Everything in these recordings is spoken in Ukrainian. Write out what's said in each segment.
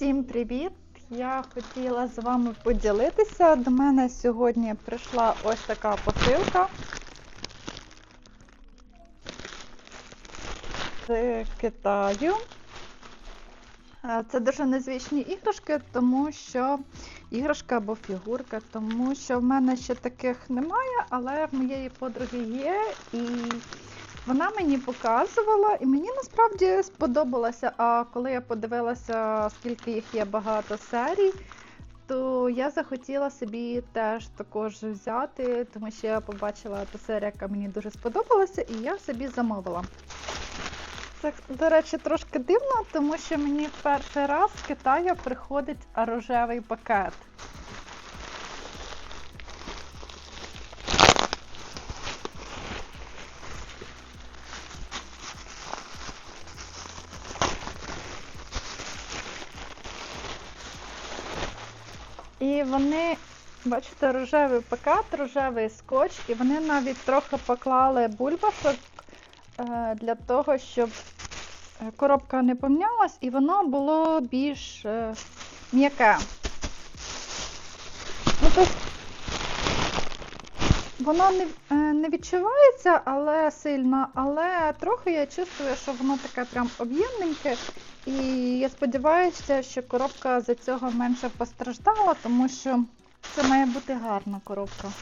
Всім привіт! Я хотіла з вами поділитися. До мене сьогодні прийшла ось така посилка з Китаю. Е, Це дуже незвичні іграшки, тому що іграшка або фігурка, тому що в мене ще таких немає, але в моєї подруги є і вона мені показувала, і мені насправді сподобалося. А коли я подивилася, скільки їх є багато серій, то я захотіла собі теж також взяти, тому що я побачила ту серію, яка мені дуже сподобалася, і я собі замовила. Це, до речі, трошки дивно, тому що мені в перший раз з Китаю приходить рожевий пакет. І вони, бачите, рожевий пакет, рожевий скотч, і вони навіть трохи поклали бульбашок е, для того, щоб е, коробка не помнялась і воно було більш е, м'яке. Ну, воно не, е, не відчувається, але сильно, але трохи я чувствую, що воно таке прям об'ємненьке. І я сподіваюся, що коробка за цього менше постраждала, тому що це має бути гарна коробка.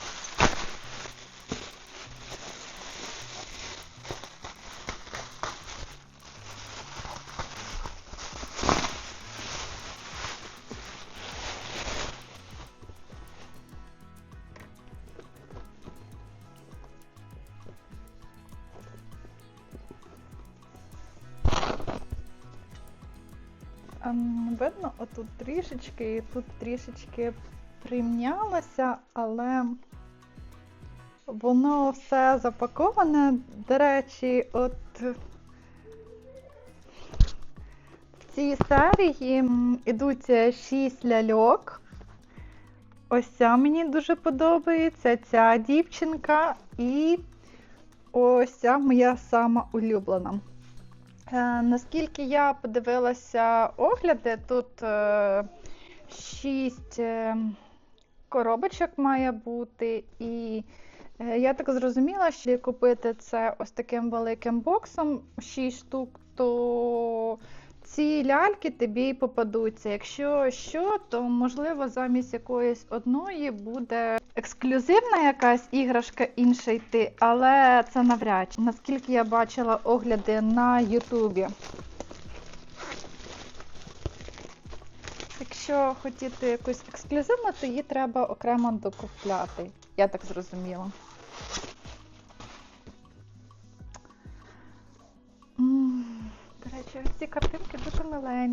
Видно, отут трішечки і тут трішечки примнялося, але воно все запаковане. До речі, от в цій серії ідуть 6 ляльок. Ось ця мені дуже подобається, ця дівчинка і ось ця моя сама улюблена. Е, Наскільки я подивилася огляди, тут е, шість е, коробочок має бути, і я так зрозуміла, що купити це ось таким великим боксом 6 штук, то ці ляльки тобі й попадуться. Якщо що, то можливо замість якоїсь одної буде ексклюзивна якась іграшка інша йти, але це навряд. Наскільки я бачила огляди на Ютубі. Якщо хотіти якусь ексклюзивну, то її треба окремо докупляти. Я так зрозуміла.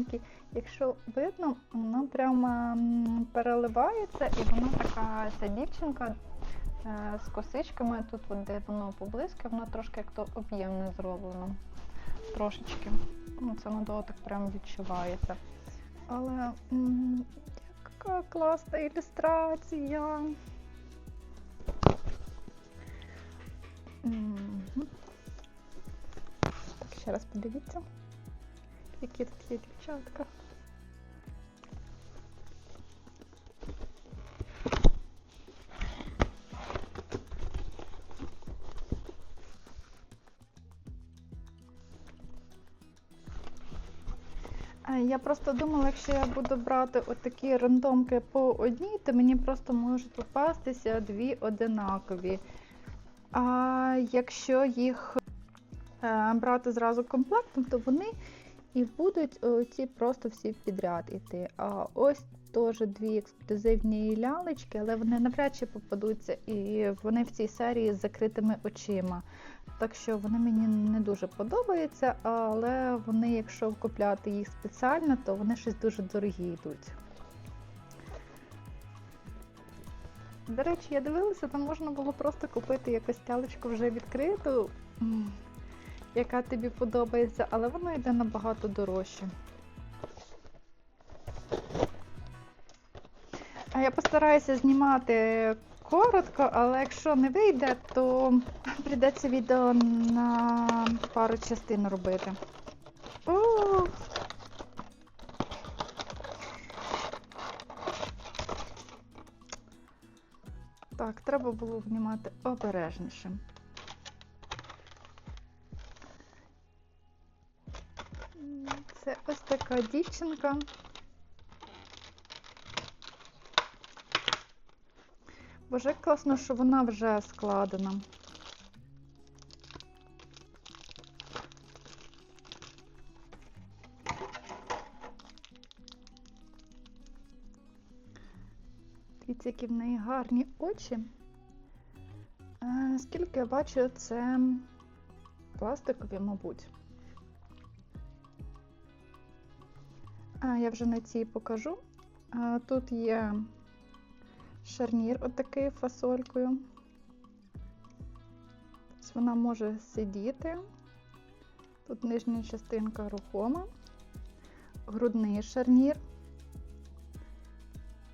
Дуже. Якщо видно, воно прямо переливається і воно така ця дівчинка е, з косичками. Тут, от, де воно поблизьке, воно трошки як то об'ємне зроблено. Трошечки. Ну, це на дотик прям відчувається. Але яка класна ілюстрація. Ще раз подивіться, які тут є дівчатка. Я просто думала, якщо я буду брати отакі рандомки по одній, то мені просто можуть попастися дві одинакові. А якщо їх е, брати зразу комплектом, то вони і будуть е, ці просто всі підряд іти. А ось теж дві ексклюзивні лялечки, але вони навряд чи попадуться, і вони в цій серії з закритими очима. Так що вони мені не дуже подобаються, але вони, якщо купляти їх спеціально, то вони щось дуже дорогі йдуть. До речі, я дивилася, там можна було просто купити якусь лялечку вже відкриту, яка тобі подобається, але воно йде набагато дорожче. А я постараюся знімати коротко, але якщо не вийде, то прийдеться відео на пару частин робити. О! Так, треба було знімати обережнішим. Така дівчинка. Боже, як класно, що вона вже складена. Дивіться, які в неї гарні очі. Е, Скільки я бачу, це пластикові, мабуть. Я вже на цій покажу. Тут є шарнір отакий фасолькою. Тобто Вона може сидіти. Тут нижня частинка рухома, грудний шарнір.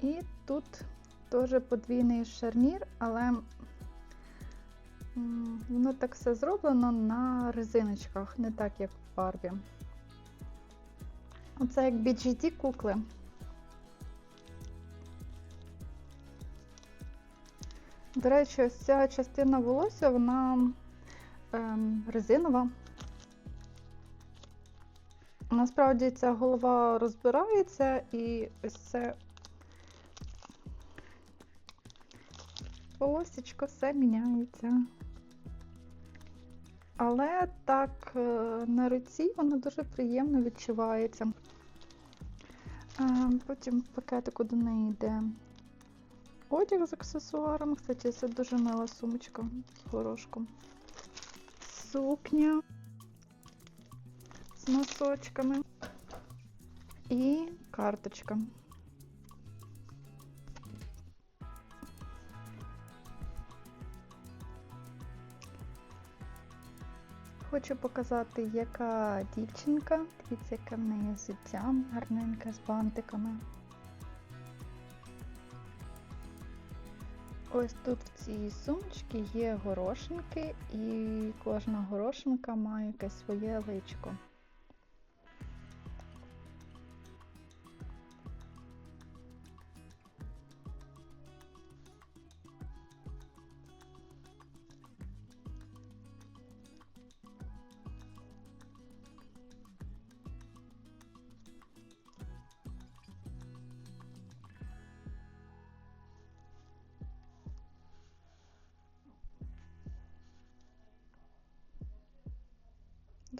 І тут теж подвійний шарнір, але воно так все зроблено на резиночках, не так, як в Барбі. Оце як BGT кукли. До речі, ось ця частина волосся, вона ем, резинова. Насправді ця голова розбирається і ось це волосечко все міняється. Але так е, на руці воно дуже приємно відчувається. Е, Потім пакетику до неї йде одяг з аксесуарами. Кстати, це дуже мила сумочка з горошком. Сукня з носочками і карточка. Хочу показати, яка дівчинка. Дивіться, яке в неї взуття, гарненьке з бантиками. Ось тут в цій сумочці є горошинки, і кожна горошинка має якесь своє личко.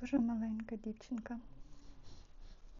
Дуже маленька дівчинка.